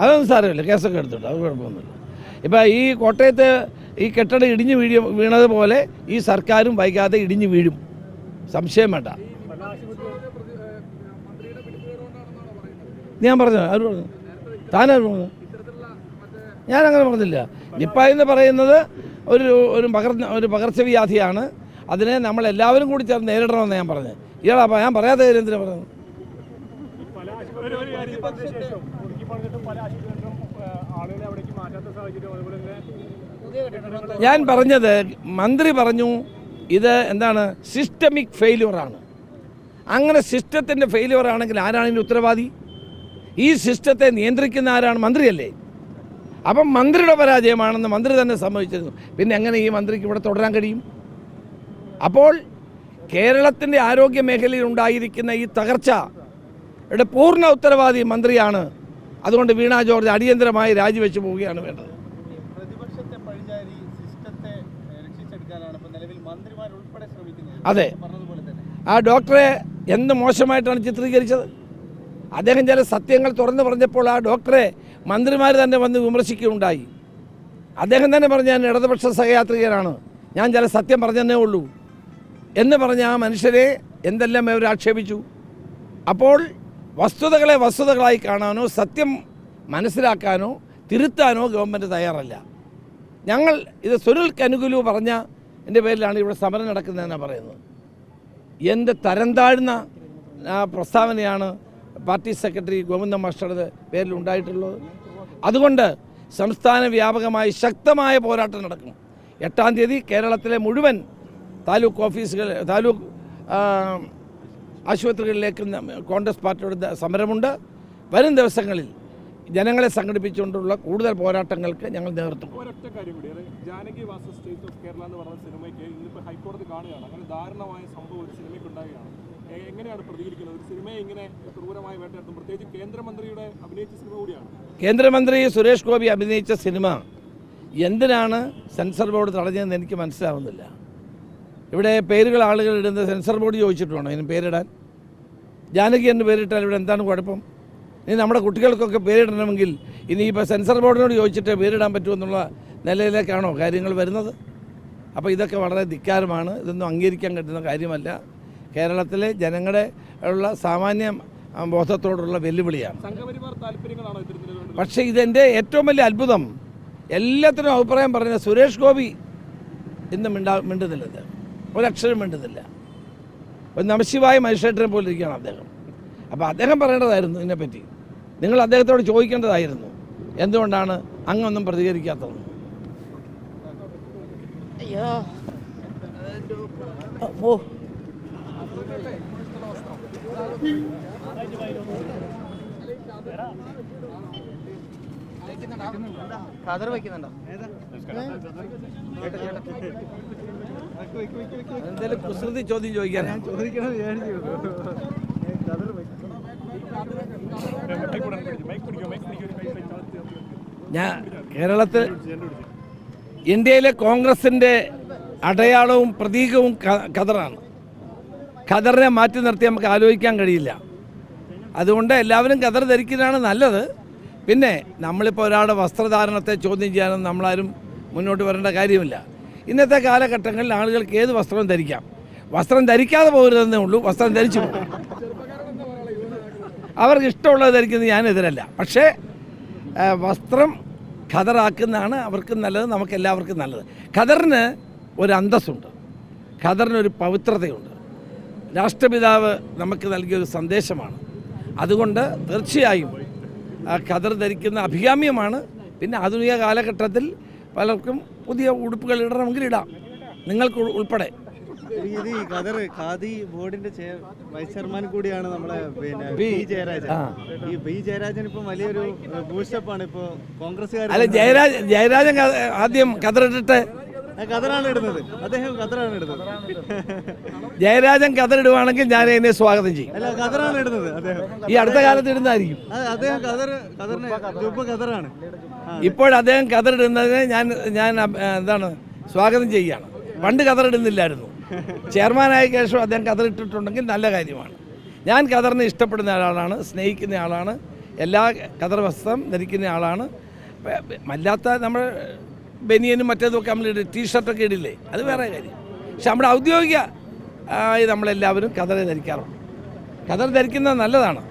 അതൊന്നും സാരമില്ല. കേസൊക്കെ എടുത്തിട്ട് അത് കുഴപ്പമൊന്നുമില്ല. ഇപ്പം ഈ കോട്ടയത്ത് ഈ കെട്ടിടം ഇടിഞ്ഞ് വീഴ വീണതുപോലെ ഈ സർക്കാരും വൈകാതെ ഇടിഞ്ഞ് വീഴും. സംശയം വേണ്ട. ഞാൻ പറഞ്ഞു. ആര് പറഞ്ഞു? താനാര് പറഞ്ഞു? ഞാനങ്ങനെ പറഞ്ഞില്ല. നിപ്പ എന്ന് പറയുന്നത് ഒരു ഒരു പകർ ഒരു പകർച്ചവ്യാധിയാണ്. അതിനെ നമ്മൾ എല്ലാവരും കൂടി ചേർന്ന് നേരിടണമെന്ന് ഞാൻ പറഞ്ഞത്. ഇയാളാ ഞാൻ പറയാത്ത കാര്യം എന്തിനാ പറഞ്ഞത്? ഞാൻ പറഞ്ഞത് മന്ത്രി പറഞ്ഞു ഇത് എന്താണ് സിസ്റ്റമിക് ഫെയിലുവറാണ് അങ്ങനെ സിസ്റ്റത്തിന്റെ ഫെയിലുവർ ആണെങ്കിൽ ആരാണ് ഉത്തരവാദി? ഈ സിസ്റ്റത്തെ നിയന്ത്രിക്കുന്ന ആരാണ്? മന്ത്രിയല്ലേ? അപ്പം മന്ത്രിയുടെ പരാജയമാണെന്ന് മന്ത്രി തന്നെ സമ്മതിച്ചിരുന്നു. പിന്നെ എങ്ങനെ ഈ മന്ത്രിക്ക് ഇവിടെ തുടരാൻ കഴിയും? അപ്പോൾ കേരളത്തിന്റെ ആരോഗ്യ മേഖലയിൽ ഉണ്ടായിരിക്കുന്ന ഈ തകർച്ചയുടെ പൂർണ ഉത്തരവാദി മന്ത്രിയാണ് അതുകൊണ്ട് വീണ ജോർജ് അടിയന്തരമായി രാജിവെച്ച് പോവുകയാണ് വേണ്ടത്. അതെ. ആ ഡോക്ടറെ എന്ത് മോശമായിട്ടാണ് ചിത്രീകരിച്ചത്? അദ്ദേഹം ചില സത്യങ്ങൾ തുറന്നു പറഞ്ഞപ്പോൾ ആ ഡോക്ടറെ മന്ത്രിമാർ തന്നെ വന്ന് വിമർശിക്കുകയുണ്ടായി. അദ്ദേഹം തന്നെ പറഞ്ഞു ഞാൻ ഇടതുപക്ഷ സഹയാത്രികനാണ്. ഞാൻ ചില സത്യം പറഞ്ഞതന്നേ ഉള്ളൂ. എന്ന് പറഞ്ഞ ആ മനുഷ്യരെ എന്തെല്ലാം അവർ ആക്ഷേപിച്ചു? അപ്പോൾ വസ്തുതകളെ വസ്തുതകളായി കാണാനോ സത്യം മനസ്സിലാക്കാനോ തിരുത്താനോ ഗവൺമെന്റ് തയ്യാറല്ല. ഞങ്ങൾ ഇത് സുനിൽ കനുകുലു പറഞ്ഞ എന്റെ പേരിലാണ് ഇവിടെ സമരം നടക്കുന്നതെന്നാണ് പറയുന്നത്. എന്റെ തരം താഴ്ന്ന പ്രസ്താവനയാണ് പാർട്ടി സെക്രട്ടറി ഗോവിന്ദ മാസ്റ്ററുടെ പേരിൽ ഉണ്ടായിട്ടുള്ളത്. അതുകൊണ്ട് സംസ്ഥാന വ്യാപകമായി ശക്തമായ പോരാട്ടം നടക്കും എട്ടാം തീയതി കേരളത്തിലെ മുഴുവൻ താലൂക്ക് ഓഫീസുകൾ താലൂക്ക് ആശുപത്രികളിലേക്ക് കോൺഗ്രസ് പാർട്ടിയുടെ സമരമുണ്ട്. വരും ദിവസങ്ങളിൽ ജനങ്ങളെ സംഘടിപ്പിച്ചുകൊണ്ടുള്ള കൂടുതൽ പോരാട്ടങ്ങൾക്ക് ഞങ്ങൾ നേതൃത്വം. ഒരൊറ്റ കാര്യം കൂടി ജാനകി വാസ സ്റ്റേറ്റ് ഓഫ് കേരള എന്ന് പറയുന്ന സിനിമയ്ക്ക് ഇന്നിപ്പോൾ ഹൈക്കോടതി കാണുകയാണ്. അങ്ങനെ ദാരുണമായ സംഭവം ഒരു സിനിമയ്ക്ക് ഉണ്ടാകുകയാണ് എങ്ങനെയാണ് പ്രതികരിക്കുന്നത്? ഒരു സിനിമയെ ഇങ്ങനെ ക്രൂരമായി വേട്ടയാടും പ്രത്യേകിച്ച് കേന്ദ്രമന്ത്രിയുടെ അഭിനയിച്ച സിനിമ കൂടിയാണ്. കേന്ദ്രമന്ത്രി സുരേഷ് ഗോപി അഭിനയിച്ച സിനിമ എന്തിനാണ് സെൻസർ ബോർഡ് തടഞ്ഞതെന്ന് എനിക്ക് മനസ്സിലാവുന്നില്ല. ഇവിടെ പേരുകൾ ആളുകൾ ഇടുന്ന സെൻസർ ബോർഡ് ചോദിച്ചിട്ടുണ്ടോ ഇതിന് പേരിടാൻ? ജാനകി എന്ന് പേരിട്ടാൽ ഇവിടെ എന്താണ് കുഴപ്പം? ഇനി നമ്മുടെ കുട്ടികൾക്കൊക്കെ പേരിടണമെങ്കിൽ ഇനി ഇപ്പോൾ സെൻസർ ബോർഡിനോട് ചോദിച്ചിട്ട് പേരിടാൻ പറ്റുമെന്നുള്ള നിലയിലേക്കാണോ കാര്യങ്ങൾ വരുന്നത്? അപ്പോൾ ഇതൊക്കെ വളരെ ധിക്കാരമാണ്. ഇതൊന്നും അംഗീകരിക്കാൻ കിട്ടുന്ന കാര്യമല്ല. കേരളത്തിലെ ജനങ്ങളുടെ ഉള്ള സാമാന്യ ബോധത്തോടുള്ള വെല്ലുവിളിയാണ്. പക്ഷേ ഇതെന്റെ ഏറ്റവും വലിയ അത്ഭുതം. എല്ലാത്തിനും അഭിപ്രായം പറഞ്ഞ സുരേഷ് ഗോപി ഇന്ന് മിണ്ടാ മിണ്ടുന്നില്ല അദ്ദേഹം ഒരക്ഷരം വേണ്ടതില്ല ഒരു നമശിവായ മജിസ്ട്രേറ്റിനെ പോലെ ഇരിക്കുകയാണ് അദ്ദേഹം. അപ്പോൾ അദ്ദേഹം പറയേണ്ടതായിരുന്നു ഇതിനെപ്പറ്റി. നിങ്ങൾ അദ്ദേഹത്തോട് ചോദിക്കേണ്ടതായിരുന്നു. എന്തുകൊണ്ടാണ് അങ്ങൊന്നും പ്രതികരിക്കാത്തത്? അയ്യോ. ഓ. കതർ വയ്ക്കുന്നുണ്ടോ? എന്തെങ്കിലും കുസൃതി ചോദ്യം ചോദിക്കാൻ ചോദിക്കണം ഞാൻ കേരളത്തിൽ ഇന്ത്യയിലെ കോൺഗ്രസിന്റെ അടയാളവും പ്രതീകവും ഖദറാണ്. ഖദറിനെ മാറ്റി നിർത്തി നമുക്ക് ആലോചിക്കാൻ കഴിയില്ല. അതുകൊണ്ട് എല്ലാവരും ഖദർ ധരിക്കുന്നതാണ് നല്ലത്. പിന്നെ നമ്മളിപ്പോൾ ഒരാളുടെ വസ്ത്രധാരണത്തെ ചോദ്യം ചെയ്യാനൊന്നും നമ്മളാരും മുന്നോട്ട് വരേണ്ട കാര്യമില്ല. ഇന്നത്തെ കാലഘട്ടങ്ങളിൽ ആളുകൾക്ക് ഏത് വസ്ത്രവും ധരിക്കാം? വസ്ത്രം ധരിക്കാതെ പോകരുതെന്നേ ഉള്ളൂ വസ്ത്രം ധരിച്ചു പോകും അവർക്ക് ഇഷ്ടമുള്ളത് ധരിക്കുന്നത് ഞാനെതിരല്ല പക്ഷേ വസ്ത്രം ഖദറാക്കുന്നതാണ് അവർക്ക് നല്ലത് നമുക്ക് എല്ലാവർക്കും നല്ലത്. ഖദറിന് ഒരു അന്തസ്സുണ്ട്. ഖദറിന് ഒരു പവിത്രതയുണ്ട്. രാഷ്ട്രപിതാവ് നമുക്ക് നൽകിയൊരു സന്ദേശമാണ്. അതുകൊണ്ട് തീർച്ചയായും ഖദർ ധരിക്കുന്ന അഭികാമ്യമാണ്. പിന്നെ ആധുനിക കാലഘട്ടത്തിൽ പലർക്കും പുതിയ ഉടുപ്പുകൾ ഇടണമെങ്കിൽ ഇടാം. നിങ്ങൾക്ക് ഉൾപ്പെടെ. ഇത് ഈ ഖദർ ഖാദി ബോർഡിന്റെ വൈസ് ചെയർമാൻ കൂടിയാണ് നമ്മളെ പിന്നെ. പി ജയരാജൻ. ഈ ബി ജയരാജൻ ഇപ്പൊ വലിയൊരു ബൂസ്റ്റപ്പ് ആണ് ഇപ്പൊ കോൺഗ്രസ്സുകാർ അല്ല ജയരാജ് ജയരാജൻ ആദ്യം ഖദറിട്ടിട്ട് ഖദറാണ് ഇടുന്നത്. അദ്ദേഹം ഖദറാണ് ഇടുന്നത്. ജയരാജൻ ഖദറിടുവാണെങ്കിൽ ഞാൻ എന്നെ സ്വാഗതം ചെയ്യും. അല്ല ഖദറാണ് ഇടുന്നത് അദ്ദേഹം. ഈ അടുത്ത കാലത്ത് ഇടുന്നതായിരിക്കും. അദ്ദേഹം ഖദർ ഖദറിന് ഖദറാണ്. ഇപ്പോൾ അദ്ദേഹം കതറിടുന്നതിനെ ഞാൻ ഞാൻ എന്താണ് സ്വാഗതം ചെയ്യുകയാണ്. പണ്ട് കതറിടുന്നില്ലായിരുന്നു. ചെയർമാനായ ശേഷം അദ്ദേഹം കതറിട്ടിട്ടുണ്ടെങ്കിൽ നല്ല കാര്യമാണ്. ഞാൻ കതറിനെ ഇഷ്ടപ്പെടുന്ന ആളാണ് സ്നേഹിക്കുന്ന ആളാണ് എല്ലാ കതർ വസ്ത്രം ധരിക്കുന്ന ആളാണ്. അല്ലാത്ത നമ്മൾ ബനിയനും മറ്റേതുമൊക്കെ നമ്മൾ ടീഷർട്ടൊക്കെ ഇടില്ലേ? അത് വേറെ കാര്യം. പക്ഷെ നമ്മുടെ ഔദ്യോഗിക ആയി നമ്മളെല്ലാവരും കതർ ധരിക്കാറുണ്ട്. കതർ ധരിക്കുന്നത് നല്ലതാണ്.